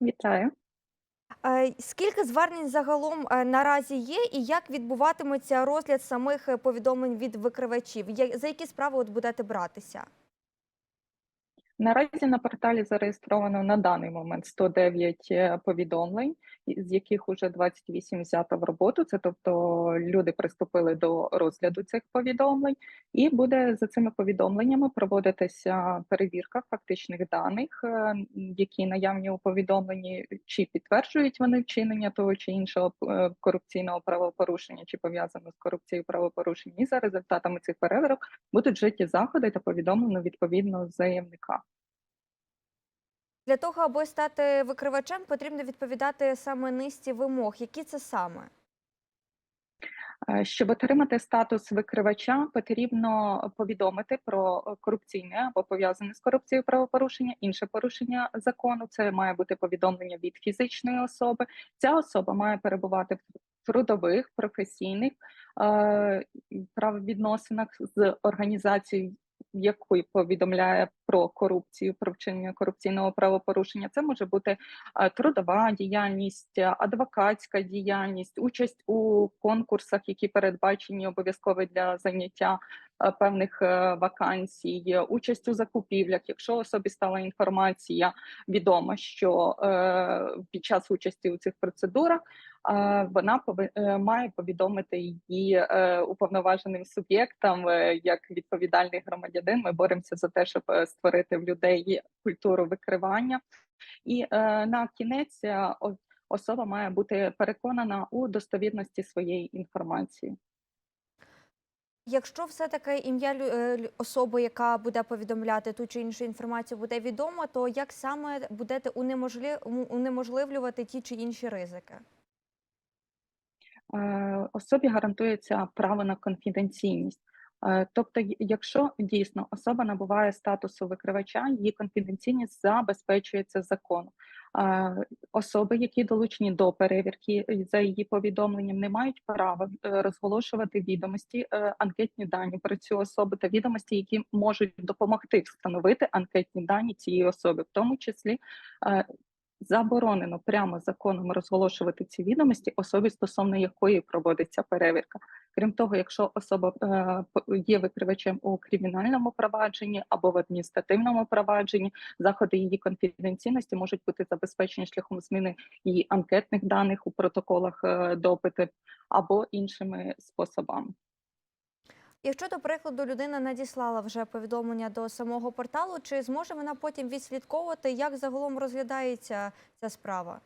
Вітаю. Скільки звернень загалом е, наразі є, і як відбуватиметься розгляд самих е, повідомлень від викривачів? За які справи от будете братися? Наразі на порталі зареєстровано на даний момент 109 е, повідомлень, з яких уже 28 взято в роботу. Це тобто люди приступили до розгляду цих повідомлень, і буде за цими повідомленнями проводитися перевірка фактичних даних, е, які наявні у повідомленні, чи підтверджують вони вчинення того чи іншого е, корупційного правопорушення, чи пов'язано з корупцією правопорушення. І за результатами цих перевірок будуть вжиті заходи та повідомлено відповідно заявника. Для того, аби стати викривачем, потрібно відповідати саме низці вимог. Які це саме? Е, Щоб отримати статус викривача, потрібно повідомити про корупційне або пов'язане з корупцією правопорушення, інше порушення закону. Це має бути повідомлення від фізичної особи. Ця особа має перебувати в трудових, професійних е, правовідносинах з організацією, якої повідомляє про корупцію, про вчинення корупційного правопорушення. Це може бути е, трудова діяльність, е, адвокатська діяльність, участь у конкурсах, які передбачені обов'язково для заняття е, певних вакансій, участь у закупівлях. Якщо особі стала інформація відома, що під час участі у цих процедурах вона має повідомити її уповноваженим суб'єктам як відповідальний громадянин. Ми боремося за те, щоб створити в людей культуру викривання. І е, на кінець е, особа має бути переконана у достовірності своєї інформації. Якщо все-таки ім'я лю- е, особи, яка буде повідомляти ту чи іншу інформацію, буде відомо, то як саме будете унеможливлювати ті чи інші ризики? Е, Особі гарантується право на конфіденційність. Е, Тобто, якщо дійсно особа набуває статусу викривача, її конфіденційність забезпечується законом. Е, Особи, які долучені до перевірки за її повідомленням, не мають права е, розголошувати відомості, анкетні дані про цю особу та відомості, які можуть допомогти встановити анкетні дані цієї особи, в тому числі Заборонено прямо законом розголошувати ці відомості особі, стосовно якої проводиться перевірка. Крім того, якщо особа е, є викривачем у кримінальному провадженні або в адміністративному провадженні, заходи її конфіденційності можуть бути забезпечені шляхом зміни її анкетних даних у протоколах е, допиту або іншими способами. Якщо, до прикладу, людина надіслала вже повідомлення до самого порталу, чи зможе вона потім відслідковувати, як загалом розглядається ця справа?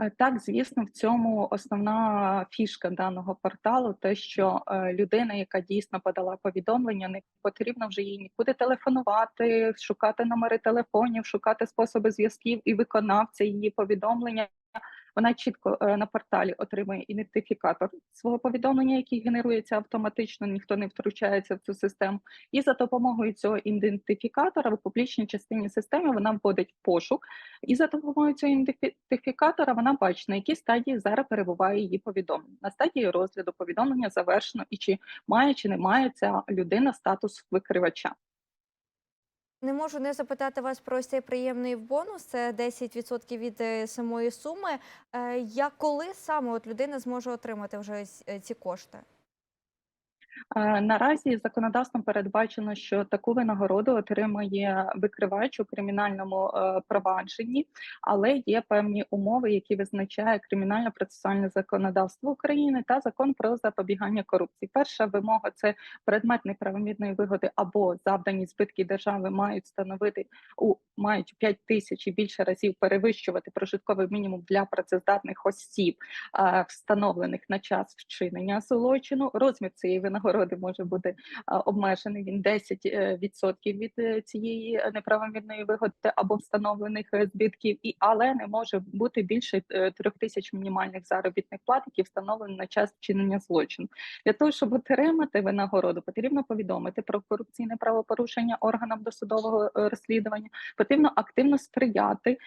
Е, Так, звісно, в цьому основна фішка даного порталу, те, що е, людина, яка дійсно подала повідомлення, не потрібно вже їй нікуди телефонувати, шукати номери телефонів, шукати способи зв'язків і виконавця її повідомлення. Вона чітко е, на порталі отримує ідентифікатор свого повідомлення, який генерується автоматично, ніхто не втручається в цю систему. І за допомогою цього ідентифікатора в публічній частині системи вона вводить пошук, і за допомогою цього ідентифікатора вона бачить, на якій стадії зараз перебуває її повідомлення. На стадії розгляду повідомлення завершено і чи має чи не має ця людина статус викривача. Не можу не запитати вас про цей приємний бонус. Це 10% від е, самої суми. Е, Я коли саме от людина зможе отримати вже е, ці кошти? Наразі законодавством передбачено, що таку винагороду отримає викривач у кримінальному е, провадженні, але є певні умови, які визначає кримінально-процесуальне законодавство України та закон про запобігання корупції. Перша вимога це предмет неправомірної вигоди або завдані збитки держави мають становити у мають 5 тисяч і більше разів перевищувати прожитковий мінімум для працездатних осіб, е, встановлених на час вчинення злочину. Розмір цієї винагороди може бути обмежений. Він 10% е, від е, цієї е, неправомірної вигоди або встановлених збитків, і але не може бути більше трьох тисяч мінімальних заробітних плат, які встановлені на час вчинення злочину. Для того щоб отримати винагороду, потрібно повідомити про корупційне правопорушення органам досудового розслідування. Потрібно активно сприяти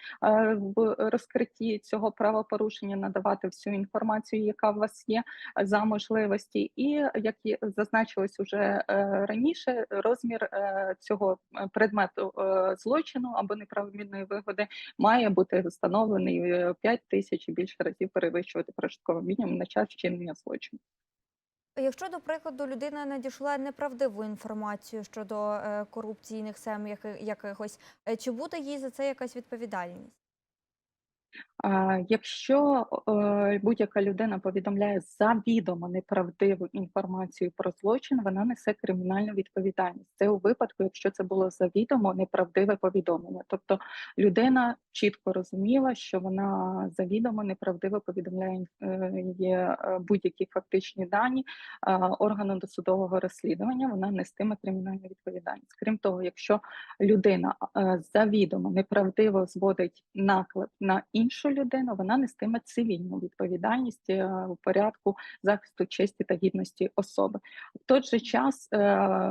в розкритті цього правопорушення, надавати всю інформацію, яка в вас є за можливості, і як зазначилось уже е, раніше, розмір е, цього е, предмету злочину або неправомірної вигоди має бути встановлений 5 тисяч і більше разів перевищувати прожитковий мінімум на час вчинення злочину. Якщо, до прикладу, людина надійшла неправдиву інформацію щодо корупційних яки- якихось, чи буде їй за це якась відповідальність? Якщо е, будь-яка людина повідомляє завідомо неправдиву інформацію про злочин, вона несе кримінальну відповідальність. Це у випадку, якщо це було завідомо неправдиве повідомлення. Тобто людина чітко розуміла, що вона завідомо неправдиво повідомляє е, е, будь-які фактичні дані органу досудового розслідування, вона нестиме кримінальну відповідальність. Крім того, якщо людина завідомо неправдиво зводить наклеп на іншу людину, вона нестиме цивільну відповідальність е, у порядку захисту честі та гідності особи. В той же час е,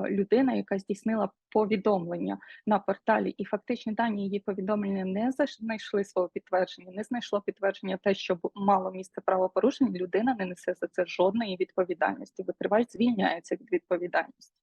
людина, яка здійснила повідомлення на порталі, і фактичні дані її повідомлення не знайшли свого підтвердження, не знайшло підтвердження те, що мало місце правопорушення, людина не несе за це жодної відповідальності. Викривач звільняється від відповідальності.